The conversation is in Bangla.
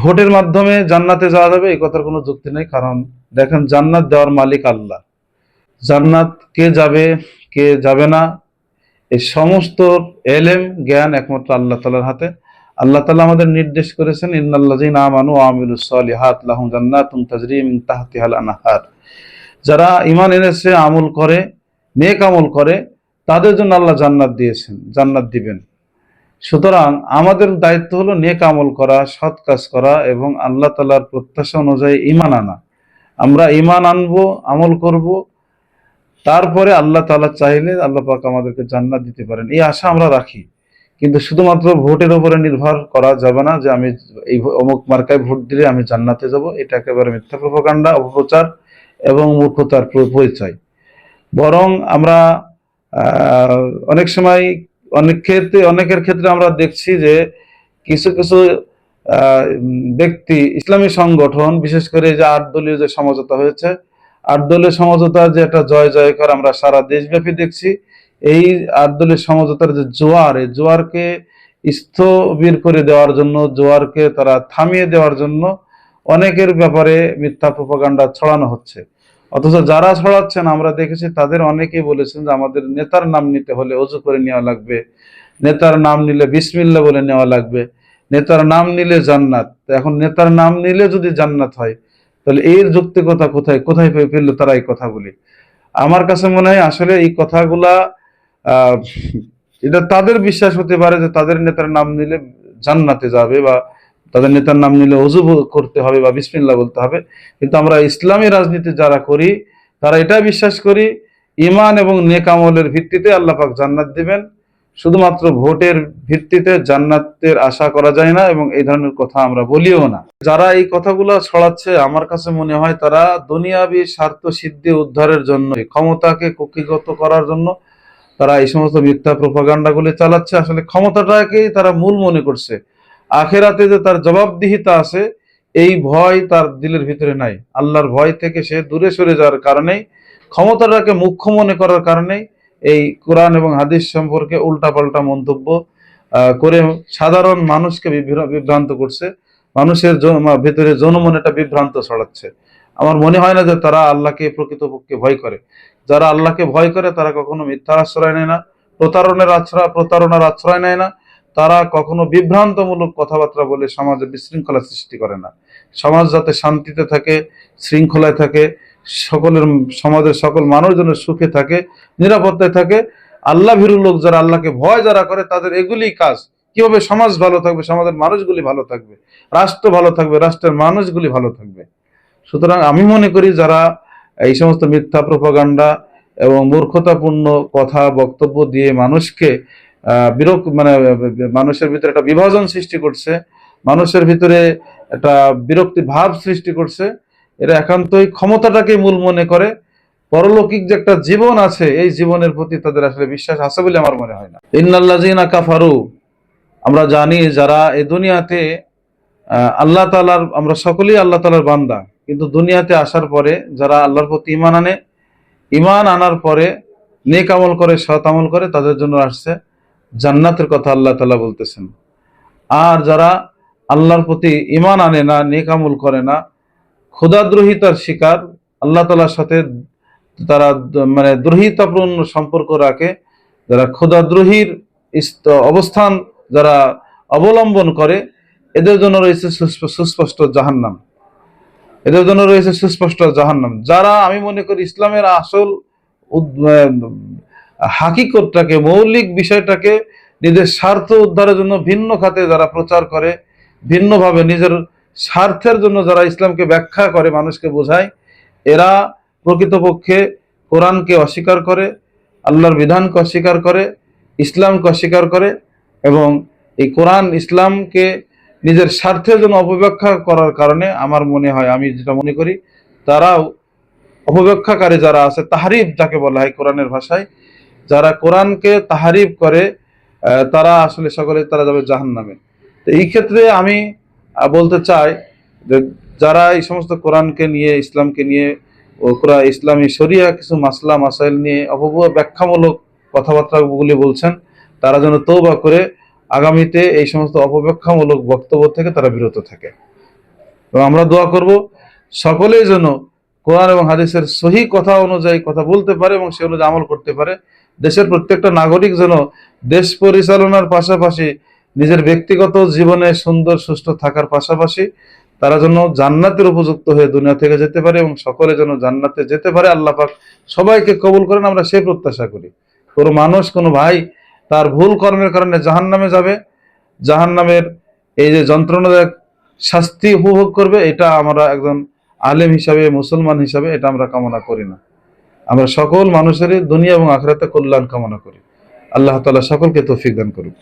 ভোটের মাধ্যমে জান্নাতে যাওয়া যাবে, এই কথার কোনো যুক্তি নেই, কারণ দেখেন জান্নাত দেওয়ার মালিক আল্লাহ। জান্নাত কে যাবে কে যাবে না, এই সমস্ত এলেম, জ্ঞান একমাত্র আল্লাহ তালার হাতে। আল্লাহ তালা আমাদের নির্দেশ করেছেন, ইন্নাল্লাযীনা আমানু ওয়া আমিলুস সালিহাত, লাহুম জান্নাতুন তাজরি মিন তাহতিহাল আনহার। যারা ইমান এনেছে, আমল করে, নেক আমল করে, তাদের জন্য আল্লাহ জান্নাত দিয়েছেন, জান্নাত দিবেন। সুতরাং আমাদের দায়িত্ব হলো নেক আমল করা, সৎ কাজ করা এবং আল্লাহ তালার প্রত্যাশা অনুযায়ী ইমান আনা। আমরা ইমান আনব, আমল করব। তারপরে আল্লাহ তালা চাইলে আল্লাহ পাক আমাদেরকে জান্নাত দিতে পারেন। এই আশা আমরা রাখি। কিন্তু শুধুমাত্র ভোটের উপরে নির্ভর করা যাবে না যে আমি এই অমুক মার্কায় ভোট দিলে আমি জান্নাতে যাব। এটা একেবারে মিথ্যা প্রপাকাণ্ডা অপপ্রচার এবং মূর্খতার পরিচয়। বরং আমরা অনেক সময় অনেক ক্ষেত্রে, অনেকের ক্ষেত্রে আমরা দেখছি যে কিছু কিছু ব্যক্তি ইসলামী সংগঠন, বিশেষ করে যে আট দলীয় যে সমঝোতা হয়েছে, আট দলীয় সমঝোতার যে একটা জয় জয়কার আমরা সারা দেশব্যাপী দেখছি, এই আট দলীয় সমঝোতার যে জোয়ার, এই জোয়ারকে স্থবির করে দেওয়ার জন্য, জোয়ারকে তারা থামিয়ে দেওয়ার জন্য অনেকের ব্যাপারে মিথ্যা প্রপাগান্ডা ছড়ানো হচ্ছে। অথচ যারা ছড়াচ্ছেন, আমরা দেখেছি তাদের অনেকেই বলেছেন যে আমাদের নেতার নাম নিতে হলে অজু করে নেওয়া লাগবে। নেতার নাম নিলে বিসমিল্লা বলে নেওয়া লাগবে। নেতার নাম নিলে জান্নাত। এখন নেতার নাম নিলে যদি জান্নাত হয়, তাহলে এর যৌক্তিকতা কোথায়? কোথায় পেয়ে ফেলল তারা এই কথাগুলি? আমার কাছে মনে হয় আসলে এই কথাগুলা এটা তাদের বিশ্বাস হতে পারে যে তাদের নেতার নাম নিলে জান্নাতে যাবে বা তাদের নেতার নাম নিলে অজুব করতে হবে বা বিসমিল্লা বলতে হবে। কিন্তু আমরা ইসলামী রাজনীতি যারা করি, তারা এটা বিশ্বাস করি ইমান এবং নেক আমলের ভিত্তিতে আল্লাহ পাক জান্নাত দিবেন। শুধুমাত্র ভোটের ভিত্তিতে জান্নাতের আশা করা যায় না এবং এই ধরনের কথা আমরা বলিও না। যারা এই কথাগুলো ছড়াচ্ছে, আমার কাছে মনে হয় তারা দুনিয়াবি স্বার্থ সিদ্ধি উদ্ধারের জন্য, ক্ষমতাকে কুক্ষিগত করার জন্য তারা এই সমস্ত মিথ্যা প্রপাগান্ডাগুলি চালাচ্ছে। আসলে ক্ষমতাটাকেই তারা মূল মনে করছে। আখেরাতে যে তার জবাবদিহিতা আছে, এই ভয় তার দিলের ভিতরে নাই। আল্লাহর ভয় থেকে সে দূরে সরে যাওয়ার কারণেই, ক্ষমতাটাকে মুখ্য মনে করার কারণেই এই কোরআন এবং হাদিস সম্পর্কে উল্টাপাল্টা মন্তব্য করে সাধারণ মানুষকে বিভ্রা- বিভ্রান্ত করছে। মানুষের ভিতরে জনমন একটা বিভ্রান্ত ছড়াচ্ছে। আমার মনে হয় না যে তারা আল্লাহকে প্রকৃতপক্ষে ভয় করে। যারা আল্লাহকে ভয় করে, তারা কখনো মিথ্যার আশ্রয় নেয় না, প্রতারণের আশ্রয় প্রতারণার আশ্রয় নেয় না। তারা কখনো বিভ্রান্তমূলক কথাবার্তা বলে সমাজে বিশৃঙ্খলা সৃষ্টি করে না। সমাজ যাতে শান্তিতে থাকে, শৃঙ্খলায় থাকে, সকলের, সমাজের সকল মানুষ যেন সুখে থাকে, নিরাপত্তায় থাকে, আল্লাহ ভীরু লোক যারা আল্লাহকে ভয় যারা করে তাদের এগুলি কাজ। কীভাবে সমাজ ভালো থাকবে, সমাজের মানুষগুলি ভালো থাকবে, রাষ্ট্র ভালো থাকবে, রাষ্ট্রের মানুষগুলি ভালো থাকবে। সুতরাং আমি মনে করি যারা এই সমস্ত মিথ্যা প্রপাগান্ডা এবং মূর্খতাপূর্ণ কথা বক্তব্য দিয়ে মানুষকে বিরক মানে মানুষের ভিতরে একটা বিভাজন সৃষ্টি করছে, মানুষের ভিতরে একটা বিরক্তি ভাব সৃষ্টি করছে, এরা একান্তই ক্ষমতাটাকে মূল মনে করে। পরলৌকিক যে একটা জীবন আছে, এই জীবনের প্রতি তাদের আসলে বিশ্বাস আছে বলে আমার মনে হয় না। ইন্নাল্লাযীনা কাফারু, আমরা জানি যারা এই দুনিয়াতে আল্লাহ তালার আমরা সকলেই আল্লাহ তালার বান্দা। কিন্তু দুনিয়াতে আসার পরে যারা আল্লাহর প্রতি ইমান আনে ইমান আনার পরে নেক আমল করে, সৎ আমল করে, তাদের জন্য আসছে। জান্নাতের কথা আল্লাহ তালা বলতেছেন। আর যারা আল্লাহর প্রতি ইমান আনে না, নেক আমল করে না ক্ষুদাদ্রোহিতার শিকার, আল্লাহ তালার সাথে তারা মানে দ্রোহিতাপূর্ণ সম্পর্ক রাখে, যারা ক্ষুদাদ্রোহীর অবস্থান যারা অবলম্বন করে, এদের জন্য রয়েছে সুস্প- সুস্পষ্ট জাহান্নাম। এদের জন্য রয়েছে সুস্পষ্ট জাহান্নাম। যারা আমি মনে করি ইসলামের আসল হাকিকতটাকে, মৌলিক বিষয়টাকে নিজের স্বার্থ উদ্ধারের জন্য ভিন্ন খাতে যারা প্রচার করে, ভিন্নভাবে নিজের স্বার্থের জন্য যারা ইসলামকে ব্যাখ্যা করে, মানুষকে বোঝায়, এরা প্রকৃতপক্ষে কোরআনকে অস্বীকার করে, আল্লাহর বিধানকে অস্বীকার করে, ইসলামকে অস্বীকার করে এবং এই কোরআন ইসলামকে নিজের স্বার্থের জন্য অপব্যাখ্যা করার কারণে আমার মনে হয়, আমি যেটা মনে করি, তারাও অপব্যাখ্যাকারী যারা আছে, তাহারিফ যাকে বলা হয় কোরআনের ভাষায় যারা কোরআনকে তাহারিফ করে তারা আসলে সকলে তারা যাবে জাহান নামে তো এই ক্ষেত্রে আমি বলতে চাই যে যারা এই সমস্ত কোরআনকে নিয়ে, ইসলামকে নিয়ে ও কোরআন ইসলামী শরিয়া কিছু মাসলা, মাসাইল নিয়ে অপব ব্যাখ্যামূলক কথাবার্তাগুলি বলছেন, তারা যেন তৌবা করে আগামীতে এই সমস্ত অপব্যাখ্যামূলক বক্তব্য থেকে তারা বিরত থাকে। এবং আমরা দোয়া করব, সকলেই যেন কোরআন এবং হাদিসের সহি কথা অনুযায়ী কথা বলতে পারে এবং সে অনুযায়ী আমল করতে পারে। দেশের প্রত্যেকটা নাগরিক যেন দেশ পরিচালনার পাশাপাশি নিজের ব্যক্তিগত জীবনে সুন্দর, সুস্থ থাকার পাশাপাশি তারা যেন জান্নাতের উপযুক্ত হয়ে দুনিয়া থেকে যেতে পারে এবং সকলে যেন জান্নাতে যেতে পারে, আল্লাহ পাক সবাইকে কবুল করেন, আমরা সেই প্রত্যাশা করি। কোনো মানুষ, কোনো ভাই তার ভুল কর্মের কারণে জাহান নামে যাবে। জাহান নামের এই যে যন্ত্রণাদায়ক শাস্তি উপভোগ করবে, এটা আমরা একজন আলেম হিসাবে, মুসলমান হিসাবে এটা আমরা কামনা করি না। আমরা সকল মানুষের দুনিয়া এবং আখরাতে কল্যাণ কামনা করি। আল্লাহ তালা সকলকে তৌফিক দান করুক।